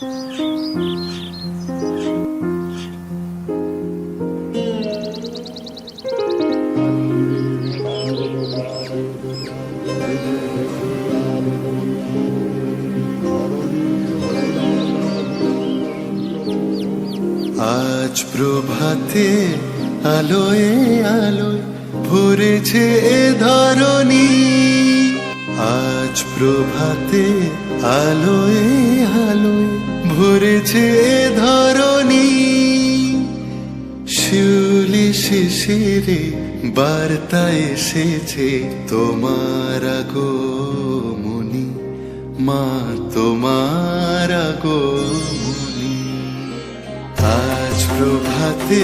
আজ প্রভাতে আলোয় আলোয় ভরেছে এ ধরণী আজ প্রভাতে আলোয় আলোয় ভরেছে ধরণী। শিউলি শিশিরে বার্তা এসেছে তোমার আগমনী। মা, তোমার আগমনী। আজ প্রভাতে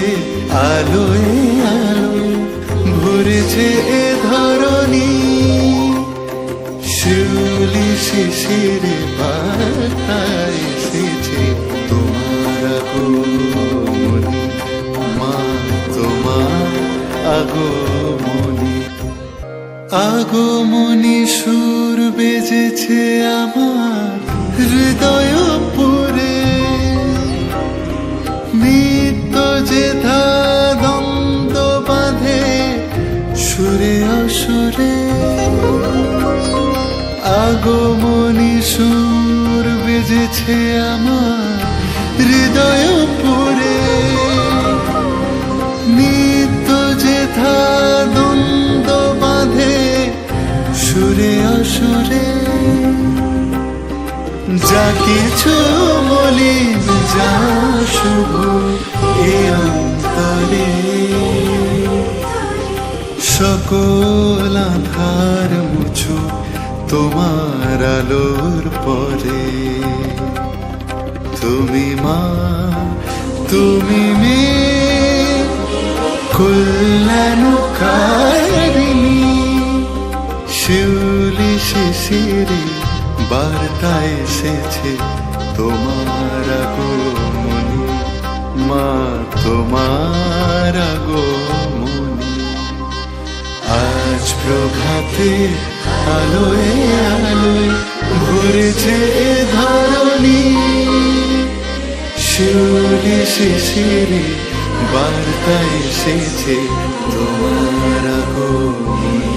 আলোয় আলোয় শিউলি শিশিরে বার্তা এসেছে তোমার আগমনী। মা, তোমার আগমনী। আগমনী সুর বেজেছে আমার হৃদয় পুরে নিত্য যে দ্বন্দ্ব বাঁধে সুরে অসুরে। আগমনী সুর বেজেছে আমার হৃদয় পুরে নিত্য যে দ্বন্দ্ব বাঁধে সুরে অসুরে। যা কিছু বলি যা শুভ এ অন্তরে। সকল আধার মুছো তোমার আলোর পরে। তুমি মা, তুমি মেয়ে কল্যাণকারিণী শিউলি শিশিরে বার্তা এসেছে তোমার আগমনী। মা, তোমার আজ প্রভাতে আলোয় আলোয় ভরেছে ধরণী। শিউলি শিশিরে বার্তা এসেছে তোমার আগমনী